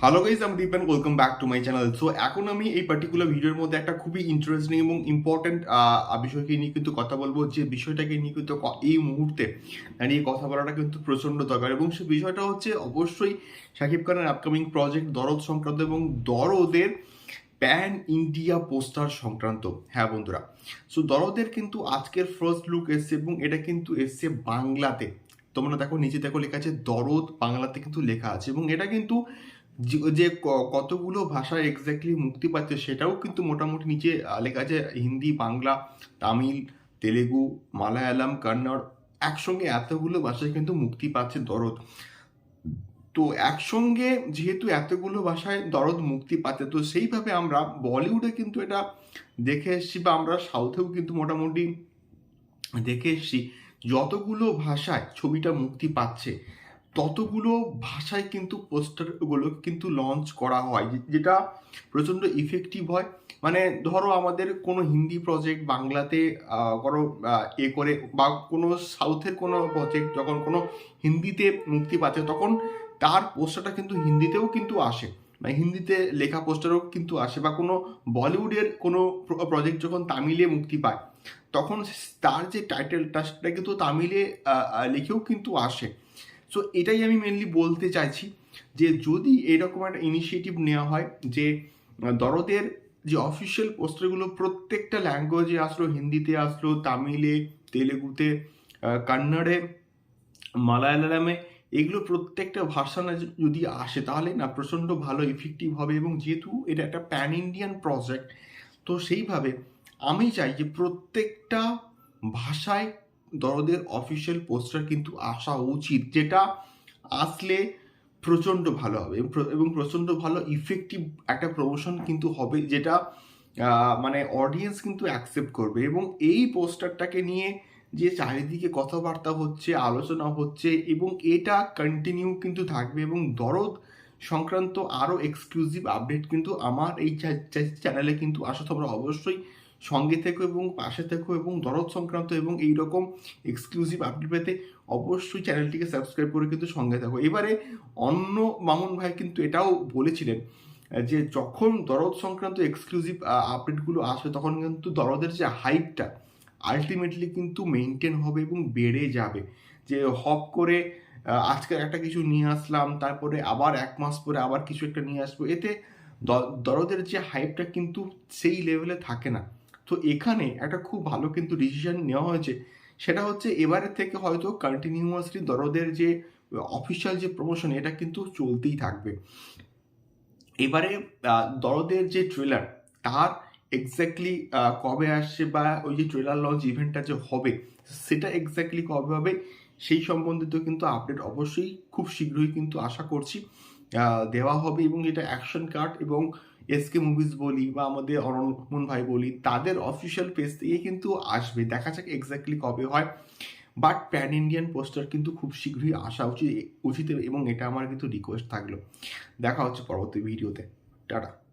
Hello guys আমি Deep and welcome back to my channel so এখন আমি এই পার্টিকুলার ভিডিওর মধ্যে একটা খুবই ইন্টারেস্টিং এবং ইম্পর্টেন্ট বিষয়কে নিয়ে কিন্তু কথা বলব, যে বিষয়টাকে নিয়ে কিন্তু এই মুহূর্তে দাঁড়িয়ে কথা বলাটা কিন্তু প্রচণ্ড দরকার। এবং সে বিষয়টা হচ্ছে অবশ্যই শাকিব খানের আপকামিং প্রজেক্ট দরদ সংক্রান্ত এবং দরদের প্যান ইন্ডিয়া পোস্টার সংক্রান্ত। হ্যাঁ বন্ধুরা সো দরদের কিন্তু আজকের ফার্স্ট লুক এসছে এবং এটা কিন্তু এসছে বাংলাতে। তোমরা দেখো, নিচে দেখো লেখা আছে, দরদ বাংলাতে কিন্তু লেখা আছে এবং এটা কিন্তু যে- কতগুলো ভাষায় এক্স্যাক্টলি মুক্তি পাচ্ছে সেটাও কিন্তু মোটামুটি নিচে লেখা আছে, হিন্দি, বাংলা, তামিল, তেলেগু, মালায়ালাম, কন্নড়, একসঙ্গে এতগুলো ভাষায় কিন্তু মুক্তি পাচ্ছে দরদ। তো একসঙ্গে যেহেতু এতগুলো ভাষায় দরদ মুক্তি পাচ্ছে, তো সেইভাবে আমরা বলিউডে কিন্তু এটা দেখে এসেছি বা আমরা সাউথেও কিন্তু মোটামুটি দেখে এসছি, যতগুলো ভাষায় ছবিটা মুক্তি পাচ্ছে ততগুলো ভাষায় কিন্তু পোস্টারগুলো কিন্তু লঞ্চ করা হয় যেটা প্রচণ্ড ইফেক্টিভ হয়। মানে ধরো আমাদের কোনো হিন্দি প্রজেক্ট বাংলাতে কোনো এ করে, বা কোনো সাউথের কোনো প্রজেক্ট যখন কোনো হিন্দিতে মুক্তি পাচ্ছে, তখন তার পোস্টারটা কিন্তু হিন্দিতেও কিন্তু আসে। মানে হিন্দিতে লেখা পোস্টারও কিন্তু আসে, বা কোনো বলিউডের কোনো প্রজেক্ট যখন তামিলে মুক্তি পায়, তখন তার যে টাইটেলটা সেটা কিন্তু তামিলে লিখেও কিন্তু আসে। সো এটাই আমি মেনলি বলতে চাইছি যে যদি এরকম একটা ইনিশিয়েটিভ নেওয়া হয় যে দরদের যে অফিসিয়াল পোস্টারগুলো প্রত্যেকটা ল্যাঙ্গুয়েজে আসলো, হিন্দিতে আসলো, তামিলে, তেলেগুতে কন্নড়ে, মালায়ালামে, এগুলো প্রত্যেকটা ভাষা না যদি আসে তাহলে না প্রচণ্ড ভালো ইফেক্টিভ হবে এবং যেহেতু এটা একটা প্যান ইন্ডিয়ান প্রজেক্ট তো সেইভাবে আমি চাই যে প্রত্যেকটা ভাষায় দরদের অফিসিয়াল পোস্টার কিন্তু আসা উচিত, যেটা আসলে প্রচণ্ড ভালো হবে এবং প্রচণ্ড ভালো ইফেক্টিভ একটা প্রমোশন কিন্তু হবে যেটা মানে অডিয়েন্স কিন্তু অ্যাকসেপ্ট করবে এবং এই পোস্টারটাকে নিয়ে যে চারিদিকে কথাবার্তা হচ্ছে, আলোচনা হচ্ছে এবং এটা কন্টিনিউ কিন্তু থাকবে এবং দরদ সংক্রান্ত আরও এক্সক্লুসিভ আপডেট কিন্তু আমার এই চ্যানেলে কিন্তু আসা তোমরা অবশ্যই সঙ্গে থেকো এবং পাশে থেকো এবং দরদ সংক্রান্ত এবং এই রকম এক্সক্লুসিভ আপডেট পেতে অবশ্যই চ্যানেলটিকে সাবস্ক্রাইব করে কিন্তু সঙ্গে থাকো। এবারে অন্য মামুন ভাই কিন্তু এটাও বলেছিলেন যে যখন দরদ সংক্রান্ত এক্সক্লুসিভ আপডেটগুলো আসবে, তখন কিন্তু দরদের যে হাইপটা আলটিমেটলি কিন্তু মেনটেন হবে এবং বেড়ে যাবে। যে হপ করে আজকে একটা কিছু নিয়ে আসলাম, তারপরে আবার এক মাস পরে আবার কিছু একটা নিয়ে আসব, এতে দরদের যে হাইপটা কিন্তু সেই লেভেলে থাকে না। তো এখানে একটা খুব ভালো কিন্তু ডিসিশন নেওয়া হয়েছে। সেটা হচ্ছে এবারের থেকে হয়তো কন্টিনিউয়াসলি দরদের যে অফিসিয়াল যে প্রমোশন এটা কিন্তু চলতেই থাকবে। এবারে দরদের যে ট্রেলার তার এক্স্যাক্টলি কবে আসছে বা ওই যে ট্রেলার লঞ্চ ইভেন্টটা যে হবে, সেটা এক্স্যাক্টলি কবে হবে, সেই সম্বন্ধিত কিন্তু আপডেট অবশ্যই খুব শীঘ্রই কিন্তু আশা করছি দেওয়া হবে এবং এটা অ্যাকশন কার্ড এবং এসকে মুভিজ বলি বা আমাদের অরণমন ভাই বলি, তাদের অফিসিয়াল পেজ থেকে কিন্তু আসবে। দেখা যাক এক্স্যাক্টলি কবে হয়। বাট প্যান ইন্ডিয়ান পোস্টার কিন্তু খুব শীঘ্রই আসা উচিত উচিত এবং এটা আমার কিন্তু রিকোয়েস্ট থাকল। দেখা হচ্ছে পরবর্তী ভিডিওতে টাটা।